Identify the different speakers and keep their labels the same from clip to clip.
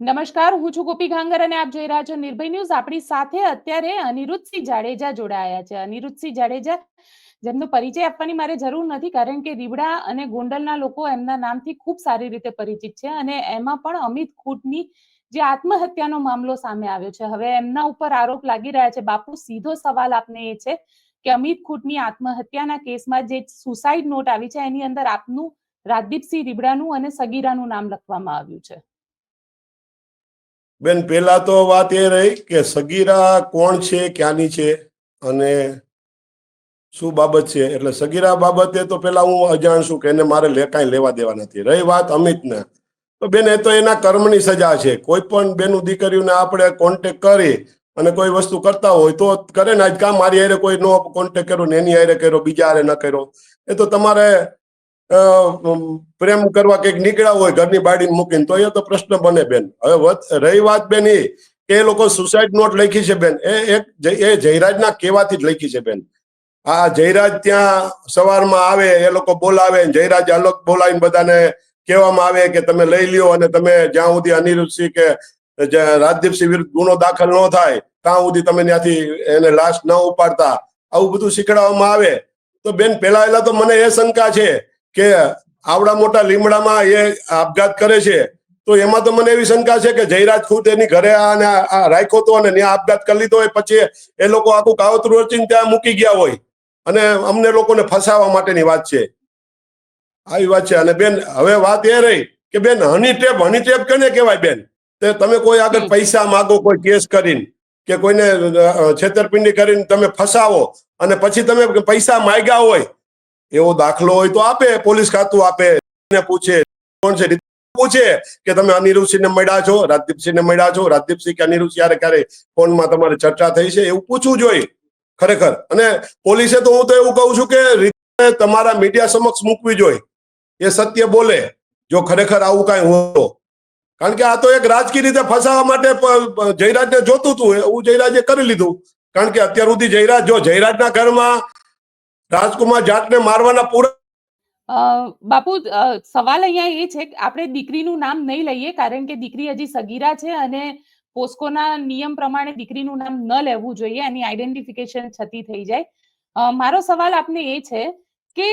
Speaker 1: નમસ્કાર, હું છું ગોપી ઘાંગર અને આપ જોઈ રહ્યા છો નિર્ભય ન્યૂઝ. આપણી સાથે અત્યારે અનિરુદ્ધસિંહ જાડેજા જોડાયા છે. અનિરુદ્ધસિંહ જાડેજા, જેમનો પરિચય આપવાની મારે જરૂર નથી, કારણ કે રીબડા અને ગોંડલના લોકો એમના નામથી ખૂબ સારી રીતે પરિચિત છે અને એમાં પણ અમિત ખૂટની જે આત્મહત્યાનો મામલો સામે આવ્યો છે. હવે એમના ઉપર આરોપ લાગી રહ્યા છે. બાપુ, સીધો સવાલ આપને એ છે કે અમિત ખૂટની આત્મહત્યાના કેસમાં જે સુસાઇડ નોટ આવી છે, એની અંદર આપનું રાજદીપસિંહ રીબડાનું અને સગીરાનું નામ લખવામાં આવ્યું છે.
Speaker 2: બેન પેલા તો વાત એ રહી કે સગીરા કોણ છે, ક્યાંની છે અને શું બાબત છે? એટલે સગીરા બાબતે તો પેલા હું અજાણ છું કે એને મારે લે, કાંઈ લેવા દેવા નથી. રહી વાત અમિતને. તો બેન, એ તો એના કર્મની સજા છે. કોઈ પણ બેનું દીકરીઓને આપણે કોન્ટેક કરી અને કોઈ વસ્તુ કરતા હોય તો કરે ને આજ કામ. મારી હારે કોઈ નો કોન્ટેક કર્યો ને એની હારે કર્યો, બીજા હારે ન કર્યો. એ તો તમારે પ્રેમ કરવા કંઈક નીકળ્યા હોય ઘરની બાડી મૂકીને, તો એ તો પ્રશ્ન બને બેન. હવે રહી વાત બેન એ, કે લોકો સુસાઇડ નોટ લખી છે બેન. એ એક એ જયરાજના કહેવાથી જ લખી છે બેન. આ જયરાજ ત્યાં સવારમાં આવે, એ લોકો બોલાવે, જયરાજ અલગ બોલાવીને બધાને કહેવામાં આવે કે તમે લઈ લ્યો અને તમે જ્યાં સુધી અનિરુદ્ધસિંહ કે રાજદીપસિંહ વિરુદ્ધ ગુનો દાખલ ન થાય, ત્યાં સુધી તમે ત્યાંથી એને લાશ ન ઉપાડતા. આવું બધું શીખડાવવામાં આવે. તો બેન પેલા પહેલા તો મને એ શંકા છે કે આવડા મોટા લીમડામાં એ આપઘાત કરે છે તો એમાં તો મને એવી શંકા છે કે જયરાજ ખુદ એની ઘરે આને આ રાખ્યો તો અને ત્યાં આપઘાત કરી લીધો હોય પછી એ લોકો આખું કાવતરું રચીને ત્યાં મૂકી ગયા હોય. અને અમને લોકોને ફસાવા માટેની વાત છે. આવી વાત છે. અને બેન હવે વાત એ રહી કે બેન હની ટેપ હની ટેપ કોને કહેવાય બેન? તે તમે કોઈ આગળ પૈસા માગો કોઈ કેસ કરીને કે કોઈને છેતરપિંડી કરીને તમે ફસાવો અને પછી તમે પૈસા માગ્યા હોય એવો દાખલો હોય તો આપે, પોલીસ ખાતું આપે. પૂછે, કોણ છે? પૂછે કે, તમે અનિરુદ્ધસિંહને મળ્યા છો? રાજદીપસિંહને મળ્યા છો? રાજદીપસિંહ કે અનિરુદ્ધ ક્યારે ક્યારે ફોનમાં તમારી ચર્ચા થઈ છે? એવું પૂછવું જોઈએ, ખરેખર. અને પોલીસે તો હું તો એવું કહું છું કે રીતે તમારા મીડિયા સમક્ષ મૂકવી જોઈએ. એ સત્ય બોલે, જો ખરેખર આવું કાંઈ હોતો. કારણ કે આ તો એક રાજકીય રીતે ફસાવા માટે જયરાજને જોતું હતું. એવું જયરાજે કરી લીધું. કારણ કે અત્યાર સુધી જયરાજ, જો જયરાજના ઘરમાં રાજકુમાર જાટને મારવાના પૂરા
Speaker 1: બાપુ સવાલ અહીંયા એ છે કે આપણે દીકરીનું નામ નહીં લઈએ કારણ કે દીકરી હજી સગીરા છે અને પોસ્કોના નિયમ પ્રમાણે દીકરીનું નામ ન લેવું જોઈએ, એની આઈડેન્ટિફિકેશન છતી થઈ જાય. મારો સવાલ આપને એ છે કે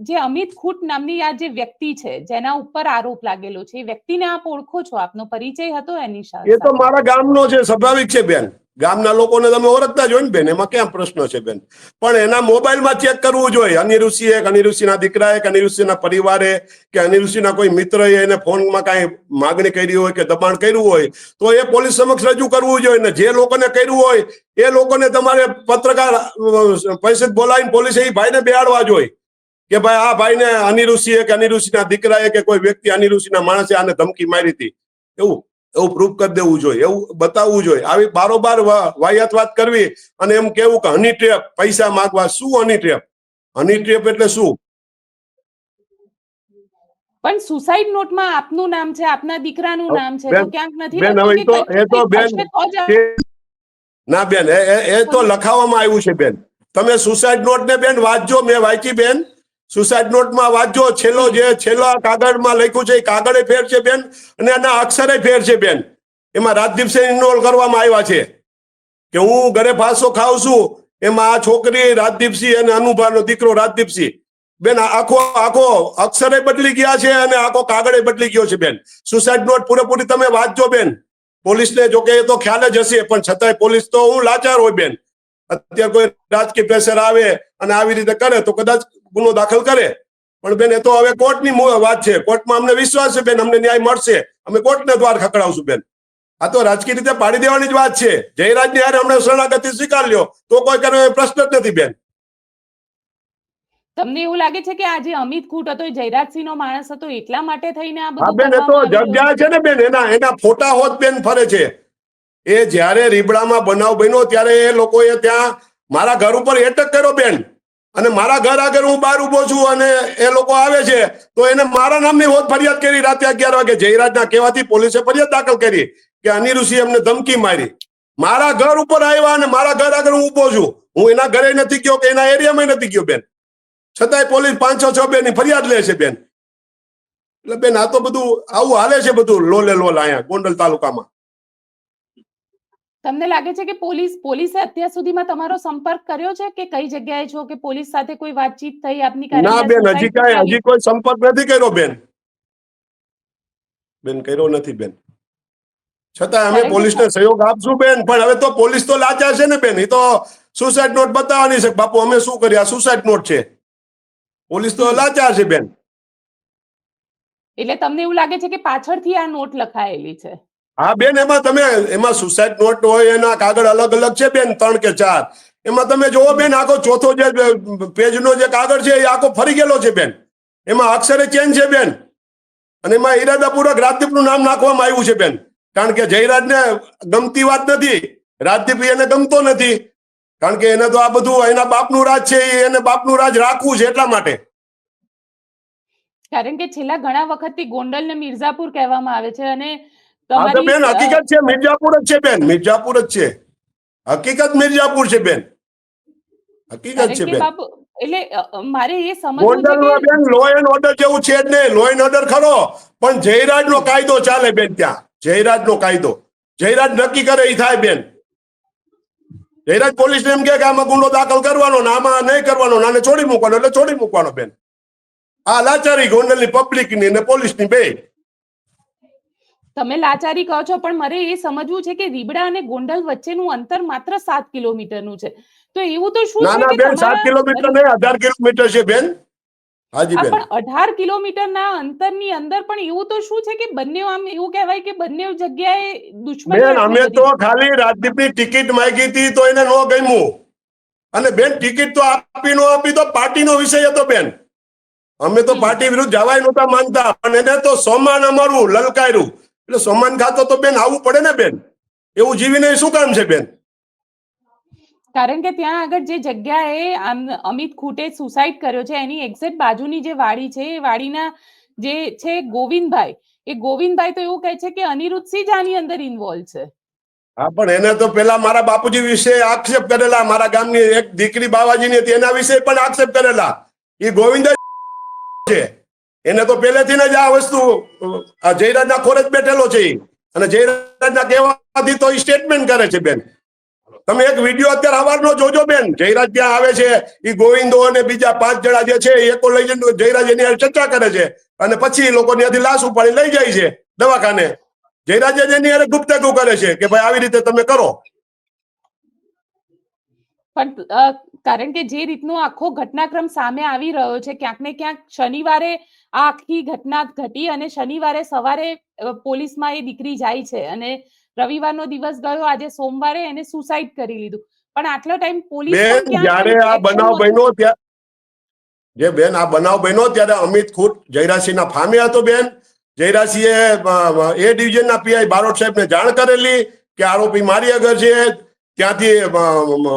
Speaker 1: જે અમિત ખૂટ નામની આ જે વ્યક્તિ છે જેના ઉપર આરોપ લાગેલો છે એ વ્યક્તિને આપ ઓળખો છો? આપનો પરિચય હતો એની સાથે
Speaker 2: એ તો મારા ગામનો છે સ્વાભાવિક છે બેન. ગામના લોકોને તમે ઓળખતા જ હોય ને બેન એમાં ક્યાં પ્રશ્ન છે બેન? પણ એના મોબાઈલમાં ચેક કરવું જોઈએ. અનિરુષિએ એક અનિરુષિના દીકરાએ કે અનિરુષિના પરિવારે કે અનિરુષિના કોઈ મિત્રએ એને ફોનમાં કાંઈ માગણી કરી હોય કે દબાણ કર્યું હોય તો એ પોલીસ સમક્ષ રજૂ કરવું જોઈએ. ને જે લોકોને કર્યું હોય એ લોકોને તમારે પત્રકાર પરિષદ બોલાવીને પોલીસે એ ભાઈને બેહાડવા જોઈએ. કે ભાઈ આ ભાઈને અનિરુષિએ કે અનિરુષિના દીકરાએ કે કોઈ વ્યક્તિ અનિરુષિના માણસે આને ધમકી મારી હતી? એવું એવું પ્રૂફ કરી દેવું જોઈએ એવું બતાવવું જોઈએ. આવી બારોબાર વાહિયાત વાત કરવી અને એમ કેવું કે હની ટ્રેપ પૈસા માગવા શું હની ટ્રેપ હની ટ્રેપ એટલે શું?
Speaker 1: પણ સુસાઇડ નોટમાં આપનું નામ છે આપના દીકરાનું નામ છે તો ક્યાંક નથી
Speaker 2: બેન, હવે એ તો- એ તો બેન- ના બેન એ તો લખાવવામાં આવ્યું છે બેન. તમે સુસાઇડ નોટ ને બેન વાંચજો મેં વાંચી બેન. સુસાઇડ નોટમાં વાંચજો. છેલ્લો જે, છેલ્લા કાગળમાં લખ્યું છે, એ કાગળે ફેર છે બેન, અને એના અક્ષરે ફેર છે બેન. એમાં રાજદીપસિંહ ઇન્વોલ્વ કરવામાં આવ્યા છે. કે હું ઘરે ફાંસો ખાઉં છું, એમાં આ છોકરી રાજદીપસિંહ અને અનુભાનો દીકરો રાજદીપસિંહ બેન આખો આખો અક્ષરે બદલી ગયા છે અને આખો કાગળે બદલી ગયો છે બેન. સુસાઇડ નોટ પૂરેપૂરી તમે વાંચજો બેન. પોલીસને જો કે એ તો ખ્યાલ જ હશે, પણ છતાંય પોલીસ તો હું લાચાર હોય બેન. અત્યારે કોઈ રાજકીય પ્રેશર આવે અને આવી રીતે કરે, તો કદાચ ગુનો દાખલ કરે. પણ બેન એ તો હવે કોર્ટની વાત છે. કોર્ટમાં અમને વિશ્વાસ છે બેન અમને ન્યાય મળશે. અમે કોર્ટને દ્વાર ખકડાવશું બેન. આ તો રાજકીય રીતે પાડી દેવાની જ વાત છે. જયરાજની હારે હમણાં શરણાગતિ સ્વીકાર લ્યો તો કોઈ કરે પ્રશ્ન જ નથી બેન.
Speaker 1: તમને એવું લાગે છે કે આ જે અમિત ખૂટ હતો જયરાજસિંહ નો માણસ હતો એટલા માટે થઈને આ બધું
Speaker 2: બેન તો જગ્યા છે ને બેન એના એના ફોટા હોત બેન ફરે છે. એ જ્યારે રીબડામાં બનાવ બન્યો ત્યારે એ લોકોએ ત્યાં મારા ઘર ઉપર એટેક કર્યો બેન. અને મારા ઘર આગળ હું બહાર ઊભો છું અને એ લોકો આવે છે, તો એને મારા નામની હોત ફરિયાદ કરી રાતે અગિયાર વાગે જયરાજના કહેવાથી પોલીસે ફરિયાદ દાખલ કરી કે અનિરુષિ એમને ધમકી મારી. મારા ઘર ઉપર આવ્યા અને મારા ઘર આગળ હું ઊભો છું. હું એના ઘરે નથી ગયો કે એના એરિયામાં નથી ગયો બેન. છતાંય પોલીસ પાંચ છ બે ની ફરિયાદ લે છે બેન. એટલે બેન, આ તો બધું આવું હાલે છે બધું લોલે લોલ અહીંયા ગોંડલ તાલુકામાં.
Speaker 1: તમને લાગે છે કે પોલીસ પોલીસે અત્યાર સુધીમાં તમારો સંપર્ક કર્યો છે કે કઈ જગ્યાએ છો કે પોલીસ સાથે કોઈ વાતચીત થઈ આપની
Speaker 2: ના બેન હજી કાંઈ હજી કોઈ સંપર્ક નથી કર્યો બેન. બેન કર્યો નથી બેન. છતાં અમે પોલીસને સહયોગ આપશું બેન. પણ હવે તો પોલીસ તો લાચાર છે ને બેન. એ તો સુસાઇડ નોટ બતાવવાની છે. બાપુ અમે શું કરીએ? આ સુસાઇડ નોટ છે. પોલીસ તો લાચાર છે બેન.
Speaker 1: એટલે તમને એવું લાગે છે કે પાછળથી આ નોટ લખાયેલી છે?
Speaker 2: હા, બેન, એમાં તમે, એમાં સુસાઇડ નોટ હોય, એના કાગળ અલગ અલગ છે બેન, ત્રણ કે ચાર. એમાં તમે જોવો બેન, આખો ચોથો જે પેજનો જે કાગળ છે, એ આખો ફરી ગયેલો છે બેન. એમાં અક્ષરે ચેન્જ છે બેન. અને એમાં ઈરાદાપૂર્વક રાજદીપનું નામ નાખવામાં આવ્યું છે બેન. કારણ કે જયરાજને ગમતી વાત નથી. રાજદીપ એને ગમતો નથી. કારણ કે એને તો આ બધું, એના બાપનું રાજ છે એને બાપનું રાજ રાખવું છે એટલા માટે.
Speaker 1: કારણ કે છેલ્લા ઘણા વખતથી ગોંડલ ને મિર્ઝાપુર કહેવામાં આવે છે અને
Speaker 2: હા તો બેન હકીકત છે મિર્જાપુર જ છે બેન મિર્જાપુર જ છે. હકીકત મિર્જાપુર છે બેન. હકીકત છે બેન.
Speaker 1: એટલે મારે એ સમજવું
Speaker 2: બેન લો એન્ડ ઓર્ડર જેવું છે જ નહીં લો એન્ડ ઓર્ડર ખરો. પણ જયરાજ નો કાયદો ચાલે બેન ત્યાં. જયરાજ નો કાયદો. જયરાજ નક્કી કરે એ થાય બેન. જયરાજ પોલીસ એમ કે કે આમાં ગુનો દાખલ કરવાનો ને આમાં નહીં કરવાનો ને આને છોડી મૂકવાનો એટલે છોડી મૂકવાનો બેન. આ લાચારી ગોંડલની પબ્લિકની ને પોલીસની બે.
Speaker 1: તમે લાચારી કહો છો પણ મારે એ સમજવું છે કે રીબડા અને ગોંડલ વચ્ચેનું અંતર માત્ર સાત કિલોમીટરનું છે. તો એવું તો શું છે કે
Speaker 2: સાત કિલોમીટર નહીં અઢાર કિલોમીટર છે બેન. હાજી બેન.
Speaker 1: પણ અઢાર કિલોમીટરના અંતરની અંદર પણ એવું તો શું છે કે બંને આમ એવું કહેવાય કે બંને જગ્યાએ દુશ્મની
Speaker 2: બેન અમે તો ખાલી રાજદીપની ટિકિટ માંગી હતી તો એને નો ગમ્યું. અને બેન ટિકિટ તો આપી નો આપી તો પાર્ટીનો વિષય હતો બેન. અમે તો. પાર્ટી વિરુદ્ધ જવાય નહોતા માનતા પણ એને તો સોમાન અમારું લલકાર્યું. એટલે સમાન ખાતો તો બેન આવવું પડે ને બેન? એવું જીવીને શું કામ છે બેન?
Speaker 1: કારણ કે ત્યાં આગળ જે જગ્યાએ અમિત ખૂટે સુસાઇડ કર્યો છે એની એક્ઝેક્ટ બાજુની જે વાડી છે એ વાડીના જે છે ગોવિંદભાઈ એ ગોવિંદભાઈ તો એવું કહે છે કે અનિરુદ્ધસિંહ જ આની અંદર ઇન્વોલ્વ છે.
Speaker 2: હા પણ એને તો પેલા મારા બાપુજી વિશે આક્ષેપ કરેલા મારા ગામની એક દીકરી બાવાજીની હતી એના વિશે પણ આક્ષેપ કરેલા. એ ગોવિંદ છે. એને તો પહેલેથી જ આ વસ્તુ આ જયરાજના ખોરે જ બેઠેલો છે. અને અને જયરાજના કહેવાથી તો એ સ્ટેટમેન્ટ કરે છે બેન. તમે એક વીડિયો અત્યારે સવારનો જોજો બેન. જયરાજ ત્યાં આવે છે, એ ગોવિંદો અને બીજા પાંચ જણા જે છે, એ એકો લઈ જઈને જયરાજ એની ચર્ચા કરે છે. અને પછી એ લોકો ત્યાંથી લાશ ઉપાડી લઈ જાય છે દવાખાને. જયરાજે એની અરે ગુપ્તગુ કરે છે કે ભાઈ આવી રીતે તમે કરો.
Speaker 1: પણ કારણ કે જે રીતનો આખો ઘટનાક્રમ સામે આવી રહ્યો છે ક્યાંક ને ક્યાંક શનિવારે આ આખી ઘટના ઘટી અને શનિવારે સવારે પોલીસમાં એ દીકરી જાય છે અને રવિવારનો દિવસ ગયો આજે સોમવારે એને સુસાઇડ કરી લીધું પણ આટલો ટાઈમ પોલીસ
Speaker 2: જ્યારે આ બનાવ. બન્યો ત્યાં જે બેન આ બનાવ બન્યો ત્યારે અમિત ખૂટ જયરાજસિંહના ફામે હતો બેન જયરાજસિંહે એ ડિવિઝન એ ડિવિઝનના પીઆઈ બારોટ સાહેબને જાણ કરેલી કે આરોપી મારી અગર છે ત્યાંથી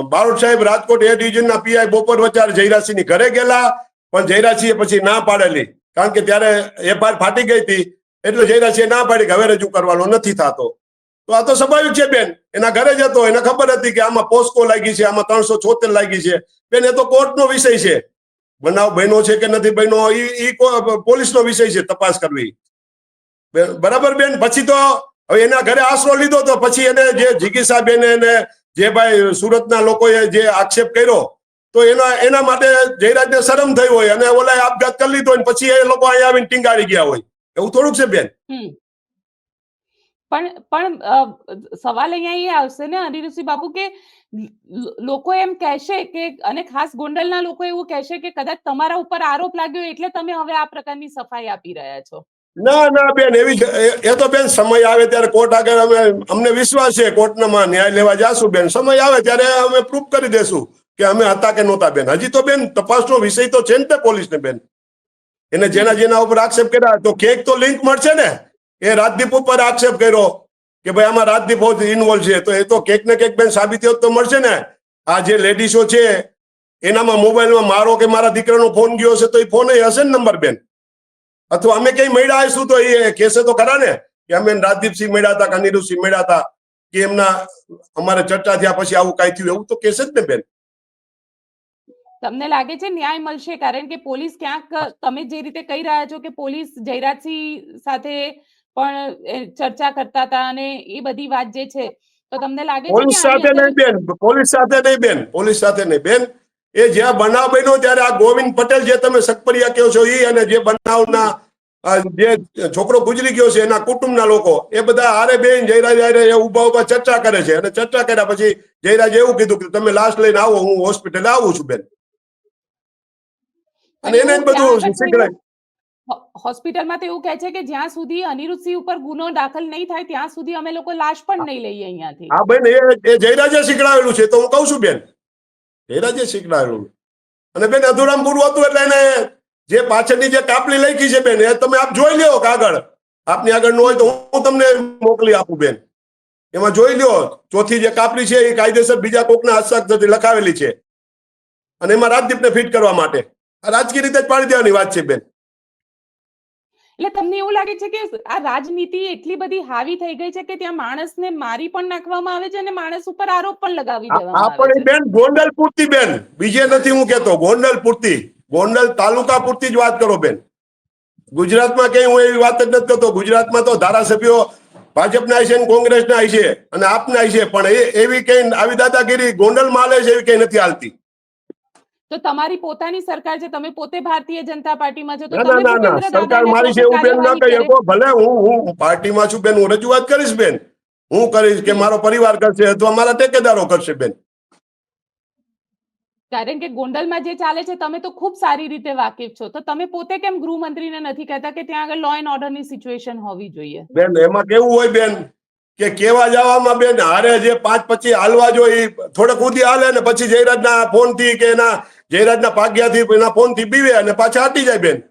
Speaker 2: બારોટ સાહેબ રાજકોટ એ ડિવિઝનના પીઆઈ બપોર વચાર જયરાજસિંહની ઘરે ગયેલા, પણ જયરાજસિંહે પછી ના પાડેલી. કારણ કે ત્યારે એફઆઈઆર ફાટી ગઈ હતી, એટલે જયરાજસિંહે ના પાડી કે હવે રજૂ કરવાનો નથી થતો. તો આ તો સ્વાભાવિક છે બેન. એના ઘરે જ હતો એને ખબર હતી કે આમાં પોસ્કો લાગી છે, આમાં ત્રણસો છોતેર લાગી છે. બેન, એ તો કોર્ટનો વિષય છે. બનાવ બન્યો છે કે નથી બન્યો કો- પોલીસનો વિષય છે તપાસ કરવી. બરાબર બેન? પછી તો હવે એના ઘરે આશરો લીધો તો પછી એને જે જીગીસા બેન એને જે ભાઈ સુરતના લોકોએ જે આક્ષેપ કર્યો, તો એના એના માટે જયરાજને શરમ થઈ હોય અને ઓલા આપઘાત કરી લીધો હોય પછી એ લોકો અહીંયા આવીને ટીંગાડી ગયા હોય. એવું થોડુંક છે બેન.
Speaker 1: પણ પણ સવાલ અહીંયા એ આવશે ને અનિરુષિ બાપુ કે લોકો એમ કહેશે કે, અને ખાસ ગોંડલના લોકો એવું કહેશે કે કદાચ તમારા ઉપર આરોપ લાગ્યો એટલે તમે હવે આ પ્રકારની સફાઈ આપી રહ્યા છો.
Speaker 2: ના ના, બેન, એવી એ- તો બેન સમય આવે ત્યારે કોર્ટ આગળ અમે, અમને વિશ્વાસ છે કોર્ટમાં ન્યાય લેવા જાશું, બેન. સમય આવે ત્યારે અમે પ્રૂફ કરી દેશું કે અમે હતા કે નહોતા, બેન. હજી તો, બેન, તપાસનો વિષય તો છે ને પોલીસને, બેન. એને જેના જેના ઉપર આક્ષેપ કર્યા, તો કેક તો લિંક મળશે ને? એ રાજદીપ ઉપર આક્ષેપ કર્યો કે ભાઈ, આમાં રાજદીપ ઇન્વોલ્વ છે. તો એ તો કેક ને કેક, બેન સાબિતીઓ તો મળશે ને? આ જે લેડીસો છે, એનામાં મોબાઈલમાં મારો કે મારા દીકરાનો ફોન ગયો છે તો એ ફોન હશે ને નંબર બેન? અથવા અમે કઈ મળ્યા આવીશું તો એ કેસે તો ખરા ને કે અમે રાજદીપસિંહ મળ્યા હતા કે અનિરુદ્ધસિંહ મળ્યા હતા કે એમના અમારે ચર્ચા થયા પછી આવું કઈ થયું એવું તો કેસે જ ને બેન.
Speaker 1: તમને લાગે છે ન્યાય મળશે? કારણ કે પોલીસ ક્યાંક તમે જે રીતે કહી રહ્યા છો કે પોલીસ જયરાજસિંહ સાથે પણ ચર્ચા કરતા હતા અને એ બધી વાત જે છે તો તમને લાગે છે
Speaker 2: પોલીસ સાથે નહીં બેન પોલીસ સાથે નહીં બેન પોલીસ સાથે નહીં બેન. એ જ્યાં બનાવ બન્યો ત્યારે આ ગોવિંદ પટેલ જે તમે સકપરિયા કહો છો એ અને જે બનાવના જે છોકરો ગુજરી ગયો છે એના કુટુંબના લોકો એ બધા હારે બેન જયરાજ હારે એ ઊભા ઊભા ચર્ચા કરે છે અને ચર્ચા કર્યા પછી જયરાજ એવું કીધું કે તમે લાશ લઈને આવો હું હોસ્પિટલ આવું છું બેન. અને એને જ બધું શીખડાય
Speaker 1: હોસ્પિટલમાં તો એવું કહે છે કે જ્યાં સુધી અનિરુદ્ધસિંહ ઉપર ગુનો દાખલ નહીં થાય ત્યાં સુધી અમે લોકો લાશ પણ નહીં લઈએ અહીંયાથી.
Speaker 2: હા બેન એ એ જયરાજે શીખડાવેલું છે તો હું કહું છું બેન. જયરાજે શીખડાયેલું. અને બેન, અધુરામ પૂરું હતું એટલે એને જે પાછળની જે કાપલી લખી છે બેન, એ તમે આપ જોઈ લ્યો કાગળ આપની આગળ ન હોય તો હું તમને મોકલી આપું બેન. એમાં જોઈ લ્યો, ચોથી જે કાપલી છે એ કાયદેસર બીજા કોકના હસ્તાક્ષરથી લખાવેલી છે. અને એમાં રાજદીપને ફિટ કરવા માટે. આ રાજકીય રીતે જ પાડી દેવાની વાત છે બેન.
Speaker 1: એટલે તમને એવું લાગે છે કે આ રાજનીતિ એટલી બધી હાવી થઈ ગઈ છે કે ત્યાં માણસને મારી પણ નાખવામાં આવે છે અને માણસ ઉપર આરોપ પણ લગાવી દેવામાં આવે છે?
Speaker 2: બેન ગોંડલ પૂરતી બેન. બીજે નથી હું કેતો. ગોંડલ પૂરતી. ગોંડલ તાલુકા પૂરતી જ વાત કરો બેન. ગુજરાતમાં કઈ હું એવી વાત જ નથી કરતો. ગુજરાતમાં તો ધારાસભ્યો ભાજપના છે ને કોંગ્રેસના છે અને આપના છે પણ એ એવી કઈ આવી દાદાગીરી ગોંડલમાં હાલે છે એવી કઈ નથી હાલતી.
Speaker 1: તો તમારી પોતાની સરકાર છે તમે પોતે ભારતીય જનતા પાર્ટીમાં છો તો
Speaker 2: ના ના સરકાર મારી છે એવું બેન ના કહી શકો ભલે હું હું પાર્ટીમાં છું બેન હું રજૂઆત કરીશ બેન. હું કરીશ કે મારો પરિવાર કરશે અથવા મારા ટેકેદારો કરશે બેન.
Speaker 1: કારણ કે ગોંડલમાં જે ચાલે છે તમે તો ખૂબ સારી રીતે વાકેફ છો. તો તમે પોતે કેમ ગૃહમંત્રીને નથી કહેતા કે ત્યાં આગળ લો એન્ડ ઓર્ડરની સિચ્યુએશન હોવી જોઈએ?
Speaker 2: બેન એમાં કેવું હોય બેન કે કેવા જવામાં બેન હારે જે પાંચ પછી હાલવા જોઈ થોડેક ઉધી હાલે ને પછી જયરાજના ફોનથી કે એના જયરાજના ભાગ્યાથી એના ફોનથી બીવે અને પાછા હટી જાય બેન.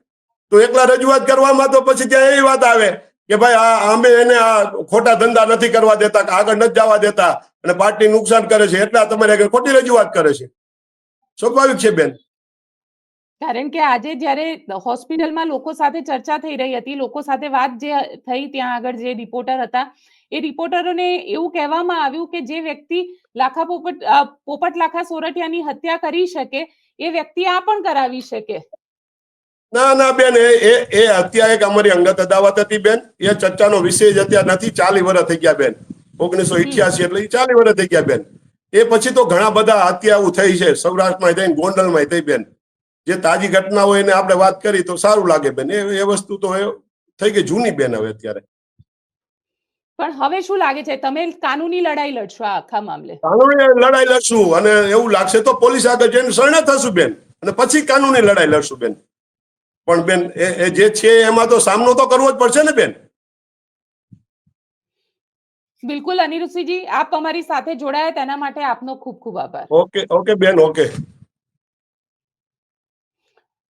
Speaker 2: તો એકલા રજૂઆત કરવામાં તો પછી ત્યાં એવી વાત આવે કે ભાઈ આ અમે એને આ ખોટા ધંધા નથી કરવા દેતા આગળ નથી જવા દેતા અને પાર્ટી નુકસાન કરે છે એટલા તમારે ખોટી રજૂઆત કરે છે. સ્વાભાવિક છે બેન?
Speaker 1: કારણ કે આજે જ્યારે હોસ્પિટલમાં લોકો સાથે ચર્ચા થઈ રહી હતી, લોકો સાથે વાત જે થઈ ત્યાં આગળ જે રિપોર્ટર હતા, એ રિપોર્ટરોને એવું કહેવામાં આવ્યું કે જે વ્યક્તિ લાખા પોપટ પોપટ લાખા સોરઠિયાની હત્યા કરી શકે એ વ્યક્તિ આ પણ કરાવી શકે.
Speaker 2: ના ના બેન એ એ અત્યારે એક અમારી અંગત અદાવત હતી બેન. એ ચર્ચાનો વિષય જ અત્યારે નથી ચાલી વર્ષ થઈ ગયા બેન. ઓગણીસો ઇઠ્યાસી એટલે ચાલી વર્ષ થઈ ગયા બેન. એ પછી તો ઘણા બધા હત્યાઓ થઈ છે સૌરાષ્ટ્રમાં થઈ ગોંડલમાં થઈ બેન. જે તાજી ઘટના હોય એને આપણે વાત કરી તો સારું લાગે બેન. એ એ વસ્તુ તો થઈ ગઈ જૂની બેન હવે અત્યારે.
Speaker 1: પણ હવે શું લાગે છે? તમે કાનૂની લડાઈ લડશો આ આખા મામલે.
Speaker 2: કાનૂની લડાઈ લડશું અને એવું લાગશે તો પોલીસ આગળ જઈને શરણે થશું બેન. અને પછી કાનૂની લડાઈ લડશું બેન. પણ બેન એ જે છે એમાં તો સામનો તો કરવો જ પડશે ને બેન?
Speaker 1: બિલકુલ અનિરુદ્ધસિંહજી આપ અમારી સાથે જોડાયા તેના માટે આપનો ખૂબ ખૂબ આભાર.
Speaker 2: ઓકે ઓકે બેન ઓકે.